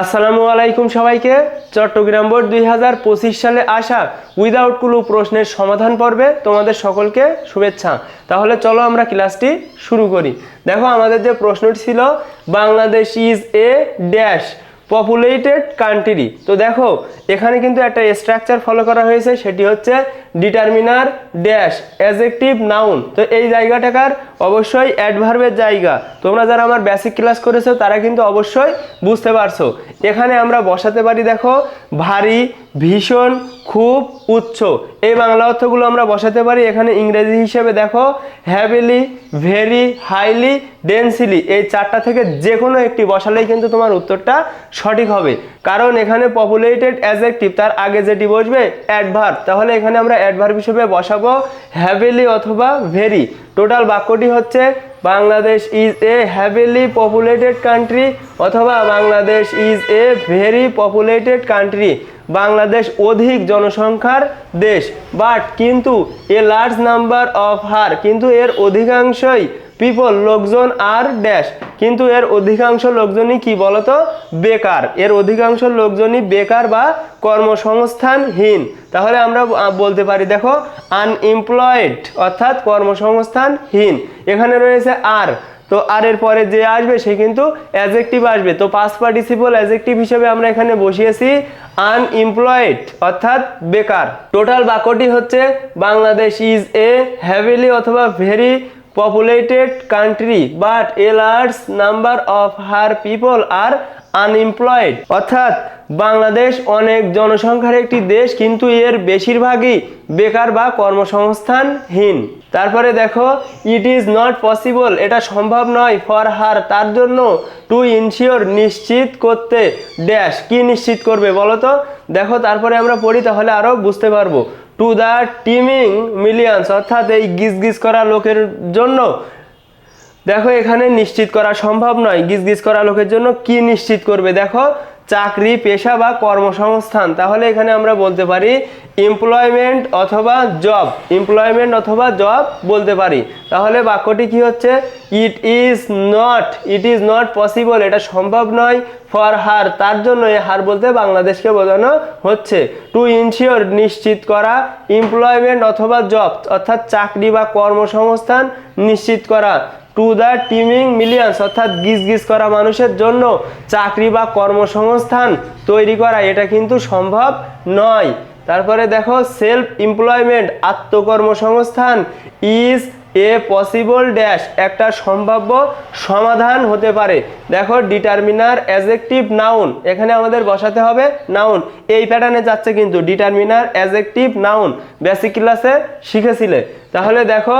আসসালামু আলাইকুম সবাইকে। চট্টগ্রাম বোর্ড দুই হাজার পঁচিশ সালে আসা উইদাউট কুলু প্রশ্নের সমাধান পর্বে তোমাদের সকলকে শুভেচ্ছা। তাহলে চলো আমরা ক্লাসটি শুরু করি। দেখো আমাদের যে প্রশ্নটি ছিল, Bangladesh is a dash populated country তো দেখো, এখানে কিন্তু একটা স্ট্রাকচার ফলো করা হয়েছে, সেটি হচ্ছে ডিটারমিনার ড্যাশ অ্যাজেকটিভ নাউন তো এই জায়গাটাকার অবশ্যই অ্যাডভার্বের জায়গা। তোমরা যারা আমার বেসিক ক্লাস করেছ, তারা কিন্তু অবশ্যই বুঝতে পারছ। এখানে আমরা বসাতে পারি, দেখো, ভারী ভীষণ খুব উচ্চ। এই বাংলা অর্থগুলো আমরা বসাতে পারি। এখানে ইংরেজি হিসেবে দেখো হ্যাভিলি ভেরি হাইলি ডেন্সিলি এই চারটা থেকে যে কোনো একটি বসালেই কিন্তু তোমার উত্তরটা সঠিক হবে। কারণ এখানে পপুলেটেড অ্যাজেক্টিভ তার আগে যেটি বসবে অ্যাডভার্ব তাহলে এখানে আমরা অ্যাডভার্ব হিসেবে বসাবো হ্যাভিলি অথবা ভেরি টোটাল বাক্যটি হচ্ছে, Bangladesh is a heavily populated country অথবা Bangladesh is a very populated country Bangladesh অধিক জনসংখ্যার দেশ। বাট কিন্তু a large number of her কিন্তু এর অধিকাংশই পিপল লোকজন আর ড্যাশ কিন্তু এর অধিকাংশ লোকজনই কি বলতো? বেকার। এর অধিকাংশ লোকজনই বেকার বা কর্মসংস্থানহীন। তাহলে আমরা বলতে পারি, দেখো আনএমপ্লয়েড অর্থাৎ কর্মসংস্থানহীন। এখানে রয়েছে আর তো আর এর পরে যে আসবে, সে কিন্তু অ্যাজেক্টিভ আসবে। তো পাস পার্টিসিপল অ্যাজেক্টিভ হিসেবে আমরা এখানে বসিয়েছি আনএমপ্লয়েড অর্থাৎ বেকার। টোটাল বাক্যটি হচ্ছে, বাংলাদেশ ইজ এ হ্যাভিলি অথবা very populated country but a large number of her people are unemployed অর্থাৎ বাংলাদেশ অনেক জনসংখ্যার একটি দেশ, কিন্তু এর বেশিরভাগই বেকার বা কর্মসংস্থানহীন। তারপরে দেখো ইট ইজ নট পসিবল এটা সম্ভব নয় ফর হার তার জন্য টু ইনশিওর নিশ্চিত করতে ড্যাশ কি নিশ্চিত করবে বলো তো? দেখো, তারপরে আমরা পড়ি, তাহলে আরও বুঝতে পারব। টু দ্য টিমিং মিলিয়ন্স অর্থাৎ এই গিজ গিজ করা লোকের জন্য দেখো, এখানে নিশ্চিত করা সম্ভব নয়। গিজ গিজ করা লোকের জন্য কি নিশ্চিত করবে? দেখো, চাকরি, পেশা বা কর্মসংস্থান। তাহলে এখানে আমরা বলতে পারি এমপ্লয়মেন্ট অথবা জব এমপ্লয়মেন্ট অথবা জব বলতে পারি। তাহলে বাক্যটি কি হচ্ছে? It is not it is not possible এটা সম্ভব নয় ফর হার তার জন্য এই হার বলতে বাংলাদেশকে বোঝানো হচ্ছে। টু ইনশিওর নিশ্চিত করা। এমপ্লয়মেন্ট অথবা জব অর্থাৎ চাকরি বা কর্মসংস্থান নিশ্চিত করা। টু দ্য টিমিং মিলিয়ন্স অর্থাৎ গিজ গিজ করা মানুষের জন্য চাকরি বা কর্মসংস্থান তৈরি করা, এটা কিন্তু সম্ভব নয়। তারপরে দেখো সেলফ এমপ্লয়মেন্ট আত্মকর্মসংস্থান ইজ এ পসিবল ড্যাশ একটা সম্ভাব্য সমাধান হতে পারে। দেখো ডিটারমিনার অ্যাজেক্টিভ নাউন এখানে আমাদের বসাতে হবে নাউন এই প্যাটার্নে যাচ্ছে কিন্তু ডিটারমিনার অ্যাজেক্টিভ নাউন বেসিক ক্লাসে শিখেছিলে। তাহলে দেখো,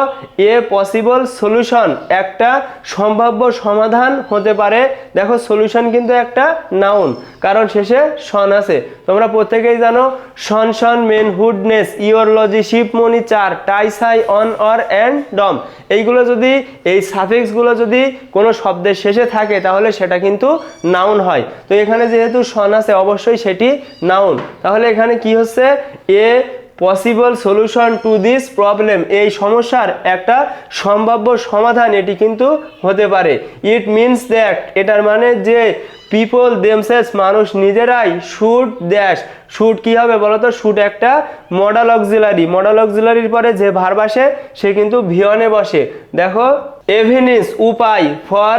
এ পসিবল সলিউশন একটা সম্ভাব্য সমাধান হতে পারে। দেখো সলিউশন কিন্তু একটা নাউন কারণ শেষে সন আছে। তোমরা প্রত্যেকেই জানো, সন সন মেন হুডনেস ইওরলজি শিপমনি চার টাইসাই অন অর অ্যান্ড ডম এইগুলো যদি, এই সাফিক্সগুলো যদি কোনো শব্দের শেষে থাকে, তাহলে সেটা কিন্তু নাউন হয়। তো এখানে যেহেতু সন আছে, অবশ্যই সেটি নাউন তাহলে এখানে কি হচ্ছে? A possible solution to this problem এই সমস্যার একটা সম্ভাব্য সমাধান এটি কিন্তু হতে পারে। ইট মিনস দ্যাট এটার মানে যে পিপল দেমসেলস মানুষ নিজেরাই শুট দ্যাশ শুট কি হবে বলতো? শুট একটা মডাল অক্সিলারি মডাল অক্সিলারির পরে যে ভার বসে সে কিন্তু ভিয়নে বসে। দেখো এভিনিস উপায় ফর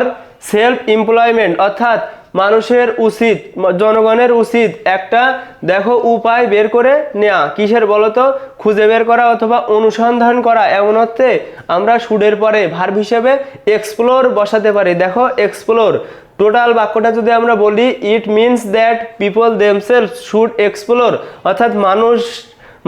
সেলফ এমপ্লয়মেন্ট অর্থাৎ মানুষের উচিত, জনগণের উচিত একটা, দেখো, উপায় বের করে নেওয়া কিসের বলতো? খুঁজে বের করা অথবা অনুসন্ধান করা এমন অর্থে আমরা সুডের পরে ভার্ব হিসেবে এক্সপ্লোর বসাতে পারি। দেখো এক্সপ্লোর টোটাল বাক্যটা যদি আমরা বলি it means that people themselves should explore অর্থাৎ মানুষ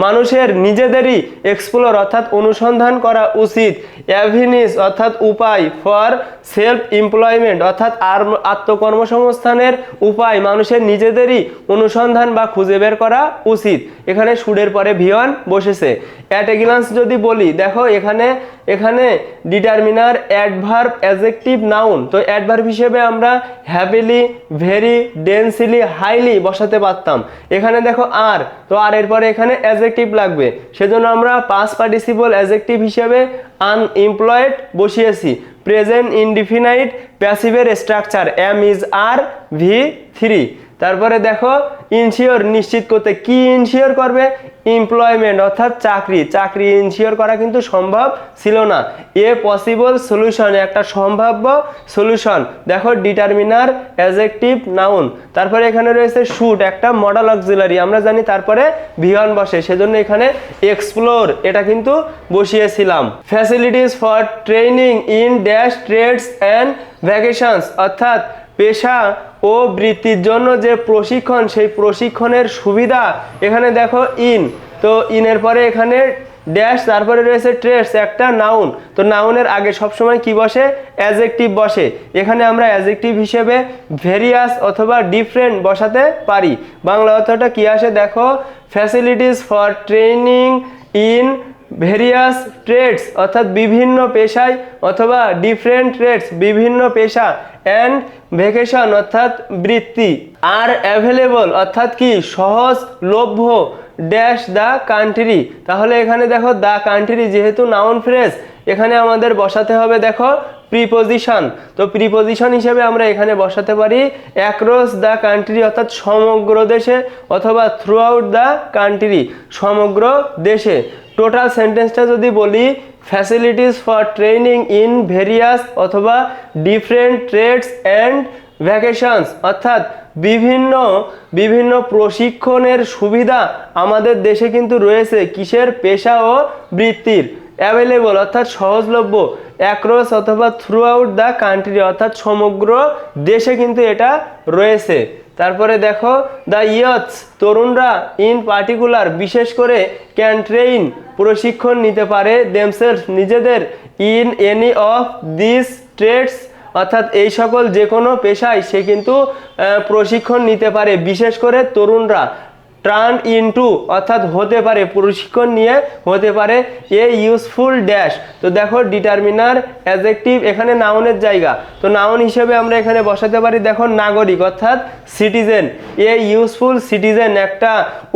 মানুষের নিজেদেরই এক্সপ্লোর অর্থাৎ অনুসন্ধান করা উচিত। অ্যাভিনিস অর্থাৎ উপায় ফর সেলফ এমপ্লয়মেন্ট অর্থাৎ আর আত্মকর্মসংস্থানের উপায় মানুষের নিজেদেরই অনুসন্ধান বা খুঁজে বের করা উচিত। এখানে সুরের পরে ভিয়ন বসেছে। অ্যাট এগিলান্স যদি বলি, দেখো এখানে এখানে ডিটারমিনার অ্যাডভার্ব অ্যাজেক্টিভ নাউন তো অ্যাডভার্ব হিসেবে আমরা হ্যাপিলি ভেরি ডেন্সিলি হাইলি বসাতে পারতাম। এখানে দেখো আর তো আর এর পরে এখানে অ্যাজেক্টিভ লাগবে। সেজন্য আমরা পাস পার্টিসিপল অ্যাজেক্টিভ হিসেবে আনএমপ্লয়েড বসিয়েছি। Present indefinite প্যাসিভের structure am is are V three তারপরে দেখো ইনশিওর নিশ্চিত করতে কি ইনশিওর করবে? এমপ্লয়মেন্ট অর্থাৎ চাকরি। চাকরি ইনশিওর করা কিন্তু সম্ভব ছিল না। এ পসিবল সলিউশন একটা সম্ভাব্য সলিউশন দেখো ডিটারমিনার অ্যাজেক্টিভ নাউন তারপরে এখানে রয়েছে শুট একটা মডেল অক্সিলারি আমরা জানি তারপরে ভিওয়ান বসে। সেজন্য এখানে এক্সপ্লোর এটা কিন্তু বসিয়েছিলাম। Facilities for training in dash trades and vocations অর্থাৎ পেশা ও বৃত্তির জন্য যে প্রশিক্ষণ, সেই প্রশিক্ষণের সুবিধা এখানে দেখো ইন। তো ইনের পরে এখানে ড্যাশ, তারপরে রয়েছে ট্রেডস একটা নাউন। তো নাউনের আগে সবসময় কি বসে? অ্যাজেক্টিভ বসে। এখানে আমরা অ্যাজেক্টিভ হিসেবে ভেরিয়াস অথবা ডিফারেন্ট বসাতে পারি। বাংলা অর্থটা কি আসে? দেখো, facilities for training in various trades অর্থাৎ বিভিন্ন পেশায় অথবা ডিফারেন্ট ট্রেডস বিভিন্ন পেশা অ্যান্ড ভেকেশন অর্থাৎ বৃত্তি আর অ্যাভেলেবল অর্থাৎ কি? সহজ, লভ্য ড্যাশ দ্য কান্ট্রি তাহলে এখানে দেখো দ্য কান্ট্রি যেহেতু নাউন ফ্রেজ এখানে আমাদের বসাতে হবে দেখো প্রিপোজিশন তো প্রিপোজিশন হিসেবে আমরা এখানে বসাতে পারি অ্যাক্রস দ্য কান্ট্রি অর্থাৎ সমগ্র দেশে, অথবা থ্রু আউট দ্য কান্ট্রি সমগ্র দেশে। টোটাল সেন্টেন্সটা যদি বলি facilities for training in various অথবা ডিফারেন্ট ট্রেডস অ্যান্ড ভ্যাকেশনস অর্থাৎ বিভিন্ন বিভিন্ন প্রশিক্ষণের সুবিধা আমাদের দেশে কিন্তু রয়েছে কিসের পেশা ও বৃত্তির। অ্যাভেলেবল অর্থাৎ সহজলভ্য অ্যাক্রস অথবা থ্রু আউট দ্য কান্ট্রি অর্থাৎ সমগ্র দেশে কিন্তু এটা রয়েছে। তারপরে দেখো, দ্য ইয়থস তরুণরা ইন পার্টিকুলার, বিশেষ করে ক্যান ট্রেইন প্রশিক্ষণ নিতে পারে দেমসেলস নিজেদের। In any of this trades, অর্থাৎ এই সকল যে কোনো পেশায় সে কিন্তু প্রশিক্ষণ নিতে পারে। বিশেষ করে তরুণরা। টার্ন ইনটু অর্থাৎ হতে পারে প্রশিক্ষণ নিয়ে, হতে পারে এ ইউজফুল ড্যাশ তো দেখো ডিটারমিনার অ্যাজেক্টিভ এখানে নাউনের জায়গা। তো নাউন হিসেবে আমরা এখানে বসাতে পারি, দেখো নাগরিক অর্থাৎ সিটিজেন এ ইউজফুল সিটিজেন একটা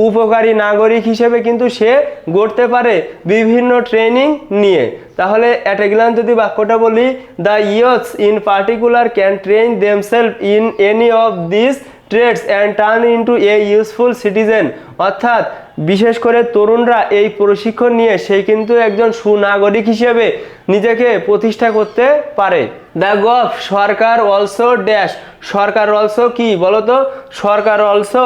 উপকারী নাগরিক হিসেবে কিন্তু সে গড়তে পারে বিভিন্ন ট্রেনিং নিয়ে। তাহলে অ্যাট এ গ্লান্স যদি বাক্যটা বলি the youths in particular can train themselves in any of this trades and turn into a useful citizen অর্থাৎ, বিশেষ করে তরুণরা এই প্রশিক্ষণ নিয়ে সেই কিন্তু একজন সুনাগরিক হিসেবে নিজেকে প্রতিষ্ঠা করতে পারে। দ্য গভ সরকার অলসো ড্যাশ সরকার অলসো কি বলতো? সরকার অলসো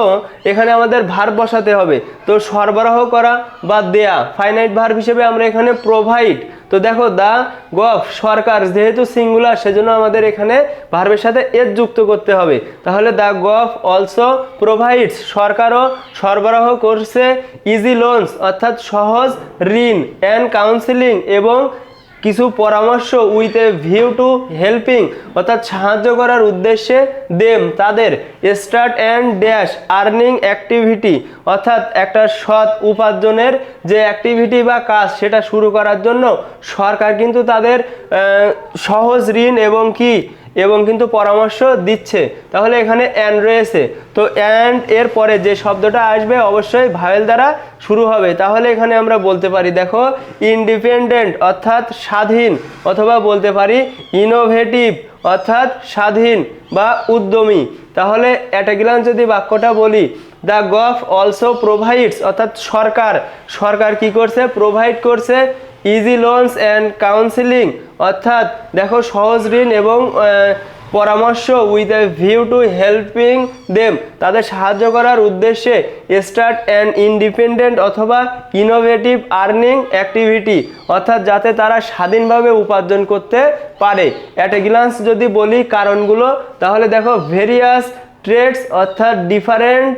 এখানে আমাদের ভার বসাতে হবে। তো সরবরাহ করা বা দেয়া ফাইনাইট ভার্ব হিসেবে আমরা এখানে প্রোভাইড তো দেখো, দা গভ সরকার যেহেতু সিঙ্গুলার সেজন্য আমাদের এখানে ভার্বের সাথে এর যুক্ত করতে হবে। তাহলে দা গভ অলসো প্রোভাইডস সরকারও সরবরাহ করছে ইজি লোনস অর্থাৎ সহজ ঋণ অ্যান্ড কাউন্সিলিং এবং কিছু পরামর্শ with a view to helping অর্থাৎ সাহায্য করার উদ্দেশ্যে দেম তাদের। Start and dash, earning activity, অর্থাৎ একটা সৎ উপার্জনের যে অ্যাক্টিভিটি বা কাজ সেটা শুরু করার জন্য সরকার কিন্তু তাদের সহজ ঋণ এবং কি, এবং কিন্তু পরামর্শ দিচ্ছে। তাহলে এখানে অ্যান্ড রয়েছে। তো অ্যান্ড এর পরে যে শব্দটা আসবে অবশ্যই ভায়েল দ্বারা শুরু হবে। তাহলে এখানে আমরা বলতে পারি, দেখো ইন্ডিপেন্ডেন্ট অর্থাৎ স্বাধীন, অথবা বলতে পারি ইনোভেটিভ অর্থাৎ স্বাধীন বা উদ্যমী। তাহলে অ্যাটাগ্লান যদি বাক্যটা বলি, দ্য গভ অলসো প্রোভাইডস অর্থাৎ সরকার। সরকার কি করছে? প্রোভাইড করছে ইজি লোনস অ্যান্ড কাউন্সিলিং। অর্থাৎ দেখো সহজ ঋণ এবং পরামর্শ with a view to helping them তাদের সাহায্য করার উদ্দেশ্যে স্টার্ট অ্যান্ড ইন্ডিপেন্ডেন্ট অথবা ইনোভেটিভ আর্নিং অ্যাক্টিভিটি অর্থাৎ যাতে তারা স্বাধীনভাবে উপার্জন করতে পারে। অ্যাট এ গ্লান্স যদি বলি কারণগুলো, তাহলে দেখো ভেরিয়াস ট্রেডস অর্থাৎ ডিফারেন্ট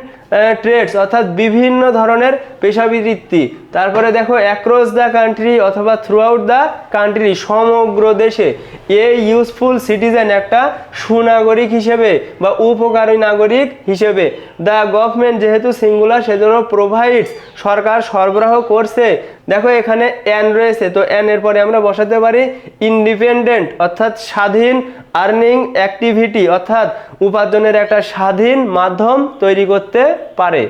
ট্রেডস অর্থাৎ বিভিন্ন ধরনের পেশাবৃত্তি। তারপরে দেখো অ্যাক্রস দ্য কান্ট্রি অথবা থ্রু আউট দ্য কান্ট্রি সমগ্র দেশে এ ইউজফুল সিটিজেন একটা সুনাগরিক হিসেবে বা উপকারী নাগরিক হিসেবে। দ্য গভর্নমেন্ট যেহেতু সিঙ্গুলার সেজন্য প্রোভাইডস সরকার সরবরাহ করছে। দেখো এখানে অ্যান রয়েছে, তো অ্যান এর পরে আমরা বসাতে পারি ইন্ডিপেন্ডেন্ট অর্থাৎ স্বাধীন আর্নিং অ্যাক্টিভিটি অর্থাৎ উপার্জনের একটা স্বাধীন মাধ্যম তৈরি করতে পারে।